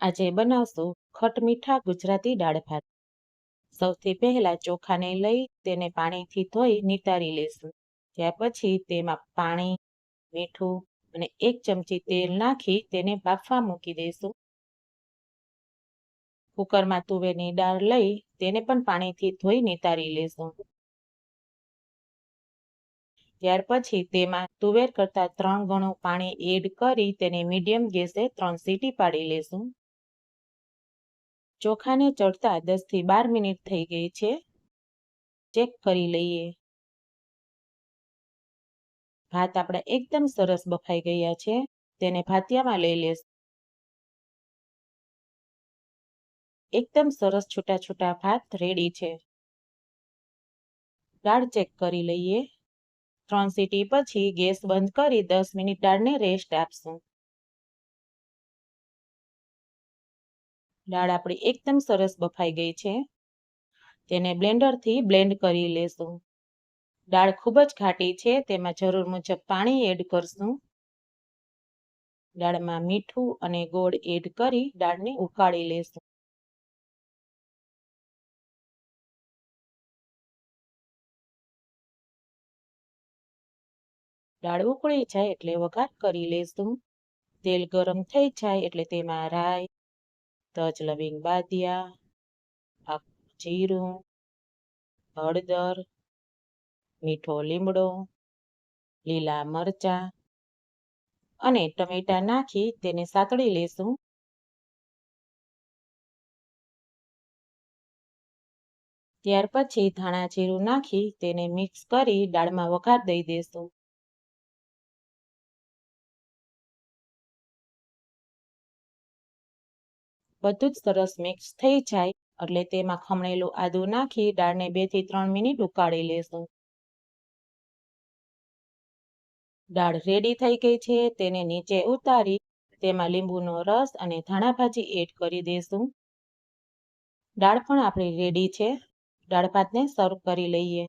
આજે બનાવશું ખટમીઠા ગુજરાતી દાળ ભાત. સૌથી પહેલા ચોખાને લઈ તેને પાણીથી ધોઈ નિતારી લેશું. ત્યાર પછી તેમાં પાણી, મીઠું અને એક ચમચી તેલ નાખી તેને બાફવા મૂકી દઈશું કુકરમાં તુવેરની દાળ લઈ તેને પણ પાણીથી ધોઈ નિતારી લેશું. ત્યાર પછી તેમાં તુવેર કરતા ત્રણ ગણું પાણી એડ કરી તેને મીડિયમ ગેસે ત્રણ સીટી પાડી લેશું. ચોખાને ચડતા દસથી બાર મિનિટ થઈ ગઈ છે. ચેક કરી લઈએ. ભાત આપણા એકદમ સરસ બફાઈ ગયા છે. તેને ભાતિયામાં લઈ લેશ. એકદમ સરસ છૂટા છૂટા ભાત રેડી છે. દાળ ચેક કરી લઈએ. ત્રણ સીટી પછી ગેસ બંધ કરી દસ મિનિટ દાળને રેસ્ટ આપશું. દાળ આપણી એકદમ સરસ બફાઈ ગઈ છે. તેને બ્લેન્ડરથી બ્લેન્ડ કરી લેશું. દાળ ખૂબ જ ઘાટી છે, તેમાં જરૂર મુજબ પાણી એડ કરશું. દાળમાં મીઠું અને ગોળ એડ કરી દાળને ઉકાળી લેશું. દાળ ઉકળી જાય એટલે વઘાર કરી લેશું. તેલ ગરમ થઈ જાય એટલે તેમાં રાઈ તજ લવિંગ બાદિયા જીરું, હળદર, મીઠો લીમડો, લીલા મરચા અને ટમેટા નાખી તેને સાતળી લેશું. ત્યાર પછી ધાણા જીરું નાખી તેને મિક્સ કરી દાળમાં વઘાર દઈ દેશું. બધું જ સરસ મિક્સ થઈ જાય, એટલે તેમાં ખમણેલું આદું નાખી, દાળને બેથી ત્રણ મિનિટ ઉકાળી લેશું. દાળ રેડી થઈ ગઈ છે, તેને નીચે ઉતારી, તેમાં લીંબુનો રસ અને ધાણા ભાજી એડ કરી દઈશું દાળ પણ આપણી રેડી છે. દાળ ભાતને સર્વ કરી લઈએ.